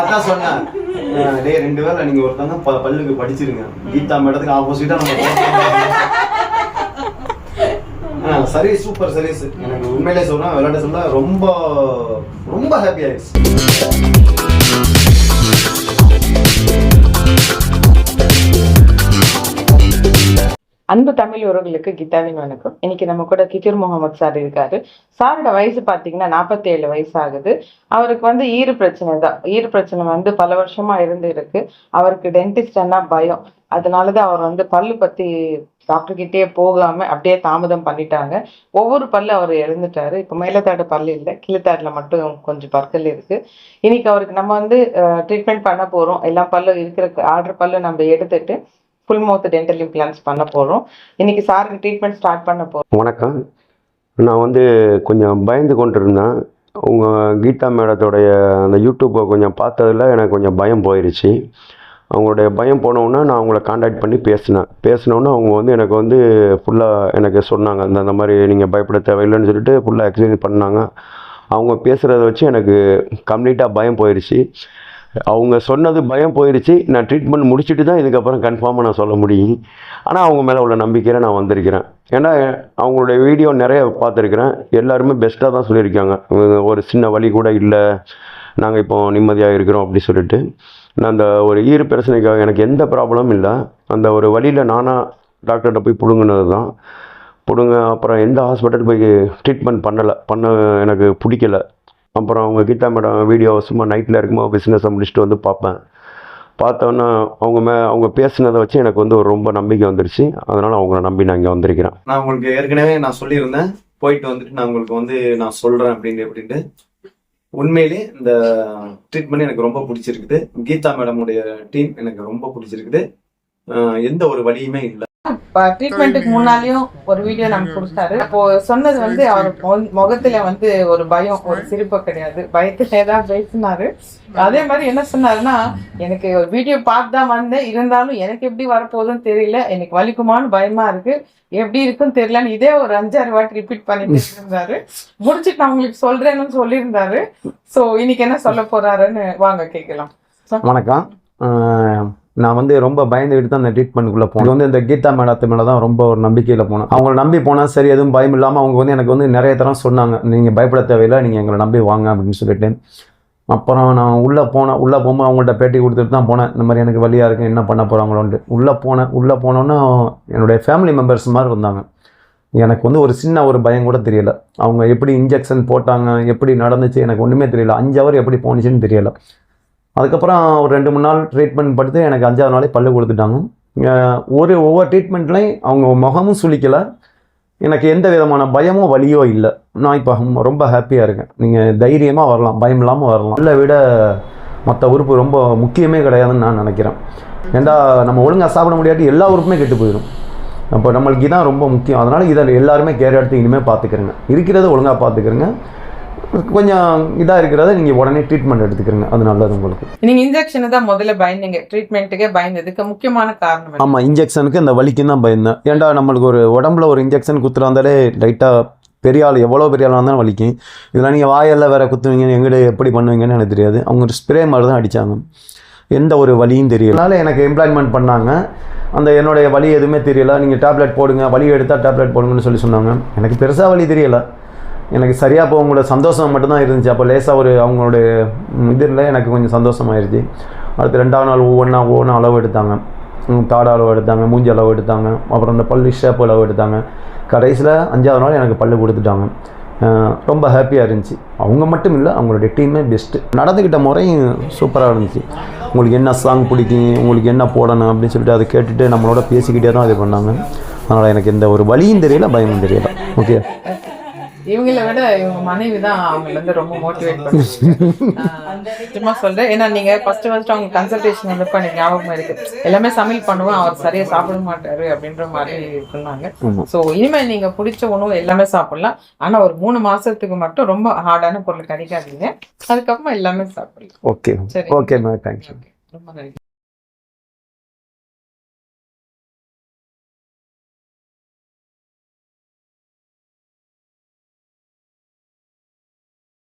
அதான் சொன்னேன். டேய் ரெண்டு பேர்ல நீங்க ஒருத்தவங்க ப- பல்லுக்கு படிச்சிருங்க. கீதா மேடத்துக்கு ஆப்போசிட்டா நம்ம சரி சூப்பர் சர்வீஸ் எனக்கு உண்மையிலே சொல்றேன் விளையாட சொல்ல ரொம்ப ரொம்ப ஹாப்பி ஆயிடுச்சு. அன்பு தமிழ் உறவுகளுக்கு கீதாவின் வணக்கம். இன்னைக்கு நம்ம கூட கிதிர் முகமது சார் இருக்காரு. சாரோட வயசு பார்த்தீங்கன்னா நாற்பத்தி ஏழு வயசு ஆகுது அவருக்கு வந்து ஈறு பிரச்சனை தான். ஈறு பிரச்சனை வந்து பல வருஷமா இருந்து இருக்கு. அவருக்கு டென்டிஸ்ட்னா பயம். அதனாலதான் அவர் வந்து பல்லு பத்தி டாக்டர் கிட்டே போகாம அப்படியே தாமதம் பண்ணிட்டாங்க. ஒவ்வொரு பல்லு அவர் இழந்துட்டாரு. இப்போ மேலத்தாடு பல்லு இல்லை. கீழத்தாடுல மட்டும் கொஞ்சம் பற்கள் இருக்கு. இன்னைக்கு அவருக்கு நம்ம வந்து ட்ரீட்மெண்ட் பண்ண போறோம். எல்லா பல்லும் இருக்கிற ஆர்டர் பல்லு நம்ம எடுத்துட்டு ஃபுல் மவுத் டென்டல் இம்ப்ளான்ஸ் பண்ண போகிறோம் இன்னைக்கு சாருக்கு ட்ரீட்மெண்ட் ஸ்டார்ட் பண்ண போகிறோம் வணக்கம். நான் வந்து கொஞ்சம் பயந்து கொண்டு இருந்தேன் உங்கள் கீதா மேடத்தோடைய அந்த யூடியூப்பை கொஞ்சம் பார்த்ததுல எனக்கு கொஞ்சம் பயம் போயிடுச்சு அவங்களுடைய பயம் போனவுடனே நான் அவங்கள காண்டாக்ட் பண்ணி பேசினேன். பேசினோன்னே அவங்க வந்து எனக்கு வந்து ஃபுல்லாக எனக்கு சொன்னாங்க அந்த அந்த மாதிரி நீங்கள் பயப்பட தேவையில்லைன்னு சொல்லிட்டு ஃபுல்லாக எக்ஸ்பிளைன் பண்ணாங்க. அவங்க பேசுகிறத வச்சு எனக்கு கம்ப்ளீட்டாக பயம் போயிடுச்சு அவங்க சொன்னது பயம் போயிடுச்சு நான் ட்ரீட்மெண்ட் முடிச்சுட்டு தான் இதுக்கப்புறம் கன்ஃபார்மாக நான் சொல்ல முடியும். ஆனால் அவங்க மேலே உள்ள நம்பிக்கையில் நான் வந்திருக்கிறேன். ஏன்னா அவங்களுடைய வீடியோ நிறைய பார்த்துருக்குறேன். எல்லாருமே பெஸ்ட்டாக தான் சொல்லியிருக்காங்க. ஒரு சின்ன வழி கூட இல்லை. நாங்கள் இப்போ நிம்மதியாக இருக்கிறோம் அப்படி சொல்லிட்டு. நான் அந்த ஒரு ஈறு பிரச்சனைக்காக எனக்கு எந்த ப்ராப்ளமும் இல்லை. அந்த ஒரு வழியில் நானாக டாக்டர்கிட்ட போய் பிடுங்கினது தான். பிடுங்க அப்புறம் எந்த ஹாஸ்பிட்டல் போய் ட்ரீட்மெண்ட் பண்ணலை. பண்ண எனக்கு பிடிக்கல. அப்புறம் அவங்க கீதா மேடம் வீடியோ சும்மா நைட்டில் இருக்கும்போது பிஸ்னஸை முடிச்சுட்டு வந்து பார்ப்பேன். பார்த்தோன்னா அவங்க மே அவங்க பேசுனதை வச்சு எனக்கு வந்து ஒரு ரொம்ப நம்பிக்கை வந்துருச்சு. அதனால் அவங்கள நம்பி நான் இங்கே வந்திருக்கிறேன். நான் உங்களுக்கு ஏற்கனவே நான் சொல்லியிருந்தேன். போயிட்டு வந்துட்டு நான் உங்களுக்கு வந்து நான் சொல்கிறேன் அப்படின்னு அப்படின்ட்டு உண்மையிலே இந்த ட்ரீட்மெண்ட் எனக்கு ரொம்ப பிடிச்சிருக்குது. கீதா மேடமுடைய டீம் எனக்கு ரொம்ப பிடிச்சிருக்குது. எந்த ஒரு வழியுமே இல்லை. ட்ரீட்மெண்ட்டுக்கு முன்னாலேயும் ஒரு வீடியோ நம்ம கொடுத்தாரு. அப்போ சொன்னது வந்து அவர் முகத்துல வந்து ஒரு பயம் ஒரு சிரிப்பு கிடையாது. பயத்துல தான் பேசினாரு. அதே மாதிரி என்ன சொன்னாருன்னா எனக்கு ஒரு வீடியோ பார்த்து தான் வந்தேன். இருந்தாலும் எனக்கு எப்படி வரப்போகுதுன்னு தெரியல. எனக்கு வலிக்குமான்னு பயமா இருக்கு. எப்படி இருக்குன்னு தெரியலன்னு இதே ஒரு அஞ்சாறு வாட்டி ரிப்பீட் பண்ணிட்டு இருந்தாரு. முடிச்சுட்டு நான் உங்களுக்கு சொல்றேன்னு சொல்லியிருந்தாரு. சோ இன்னைக்கு என்ன சொல்ல போறாருன்னு வாங்க கேட்கலாம். வணக்கம். நான் வந்து ரொம்ப பயந்துக்கிட்டு தான் அந்த ட்ரீட்மெண்ட்டுக்குள்ளே போனேன். இது வந்து இந்த கீதா மேடத்து மேலே தான் ரொம்ப ஒரு நம்பிக்கையில் போனேன். அவங்கள நம்பி போனால் சரி எதுவும் பயம் இல்லாமல் அவங்க வந்து எனக்கு வந்து நிறைய தரம் சொன்னாங்க. நீங்கள் பயப்பட தேவையில்லை நீங்கள் எங்களை நம்பி வாங்க அப்படின்னு சொல்லிட்டு. அப்புறம் நான் உள்ளே போனேன். உள்ளே போகும்போது அவங்கள்ட்ட பேட்டி கொடுத்துட்டு தான் போனேன். இந்த மாதிரி எனக்கு வழியாக இருக்கு என்ன பண்ண போகிறாங்களோன்ட்டு உள்ளே போனேன். உள்ளே போனோன்னே என்னுடைய ஃபேமிலி மெம்பர்ஸ் மாதிரி வந்தாங்க எனக்கு வந்து ஒரு சின்ன ஒரு பயம் கூட தெரியல. அவங்க எப்படி இன்ஜெக்ஷன் போட்டாங்க எப்படி நடந்துச்சு எனக்கு ஒன்றுமே தெரியல. அஞ்சு ஹவர் எப்படி போணுச்சுன்னு தெரியலை. அதுக்கப்புறம் ஒரு ரெண்டு மூணு நாள் ட்ரீட்மெண்ட் படுத்து எனக்கு அஞ்சாவது நாளே பல்லு கொடுத்துட்டாங்க. ஒரு ஒவ்வொரு ட்ரீட்மெண்ட்லையும் அவங்க முகமும் சுளிக்கலை. எனக்கு எந்த விதமான பயமோ வலியோ இல்லை. நான் இப்போ ரொம்ப ஹாப்பியாக இருக்கேன். நீங்கள் தைரியமாக வரலாம் பயம் இல்லாமல் வரலாம். இல்லை விட மற்ற உறுப்பு ரொம்ப முக்கியமே கிடையாதுன்னு நான் நினைக்கிறேன். ஏண்டா நம்ம ஒழுங்காக சாப்பிட முடியாட்டி எல்லா உறுப்புமே கெட்டு போயிடும். அப்போ நம்மளுக்கு இதான் ரொம்ப முக்கியம். அதனால் இதை எல்லாருமே கேர் எடுத்து இனிமேல் பார்த்துக்கிறேங்க. இருக்கிறத ஒழுங்காக பார்த்துக்கிறேங்க. கொஞ்சம் இதாக இருக்கிறத நீங்கள் உடனே ட்ரீட்மெண்ட் எடுத்துக்கிறங்க. அது நல்லது உங்களுக்கு. நீங்க இன்ஜெக்ஷன் தான் முதல்ல பயந்தீங்க. ட்ரீட்மெண்ட்டுக்கே பயந்ததுக்கு முக்கியமான காரணம்? ஆமாம் இன்ஜெக்ஷனுக்கு இந்த வலிக்கு தான் பயந்தேன். ஏன்டா நம்மளுக்கு ஒரு உடம்புல ஒரு இன்ஜெக்ஷன் குத்துறாந்தாலே லைட்டாக பெரிய ஆள் எவ்வளோ பெரிய ஆளாக இருந்தாலும் வலிக்கும். இதெல்லாம் நீங்கள் வாயெல்லாம் வேற குத்துவீங்க எங்கிட்ட எப்படி பண்ணுவீங்கன்னு எனக்கு தெரியாது. அவங்க ஒரு ஸ்ப்ரே மாதிரி தான் அடித்தாங்க எந்த ஒரு வலியும் தெரியல. அதனால எனக்கு எம்ப்ளாய்மெண்ட் பண்ணாங்க. அந்த என்னுடைய வலி எதுவுமே தெரியல. நீங்கள் டேப்லெட் போடுங்க வலி எடுத்தால் டேப்லெட் போடுங்கன்னு சொல்லி சொன்னாங்க. எனக்கு பெருசாக வலி தெரியல. எனக்கு சரியாக இப்போ அவங்களோட சந்தோஷம் மட்டும்தான் இருந்துச்சு. அப்போ லேசாக ஒரு அவங்களோட ம், இது இல்லை எனக்கு கொஞ்சம் சந்தோஷமாயிருச்சு. அடுத்து ரெண்டாவது நாள் ஒவ்வொன்றா ஒவ்வொன்றா அளவு எடுத்தாங்க. ம், தாடை அளவு எடுத்தாங்க மூஞ்சி அளவு எடுத்தாங்க. அப்புறம் இந்த பல்லு ஷேப் அளவு எடுத்தாங்க. கடைசியில் அஞ்சாவது நாள் எனக்கு பல் கொடுத்துட்டாங்க. ரொம்ப ஹாப்பியாக இருந்துச்சு. அவங்க மட்டும் இல்லை அவங்களுடைய டீமே பெஸ்ட்டு நடந்துக்கிட்ட முறையும் சூப்பராக இருந்துச்சு. உங்களுக்கு என்ன சாங் பிடிக்கும் உங்களுக்கு என்ன போடணும் அப்படின்னு சொல்லிட்டு அதை கேட்டுட்டு நம்மளோட பேசிக்கிட்டே தான் இது பண்ணாங்க. அதனால் எனக்கு எந்த ஒரு வழியும் தெரியல பயமும் தெரியல. ஓகே இவங்கள விட இவங்க மனைவி தான் அவங்கள வந்து ரொம்ப மோட்டிவேட் பண்ணுவாங்க. சும்மா சொல்றேன் ஏன்னா நீங்க ஃபர்ஸ்ட் ஃபர்ஸ்ட் அவங்க கன்சல்டேஷன் வந்து எனக்கு ஞாபகம் இருக்கு. எல்லாமே சமையல் பண்ணுவேன் அவர் சரியா சாப்பிட மாட்டாரு அப்படின்ற மாதிரி சொன்னாங்க. சோ இனிமேல் நீங்க பிடிச்ச உணவு எல்லாமே சாப்பிடலாம். ஆனா ஒரு மூணு மாசத்துக்கு மட்டும் ரொம்ப ஹார்டான பொருள் கிடைக்காதீங்க. அதுக்கப்புறமா எல்லாமே சாப்பிடலாம். ஓகே சரி. ஓகே மேம் தேங்க்யூ ரொம்ப நன்றி.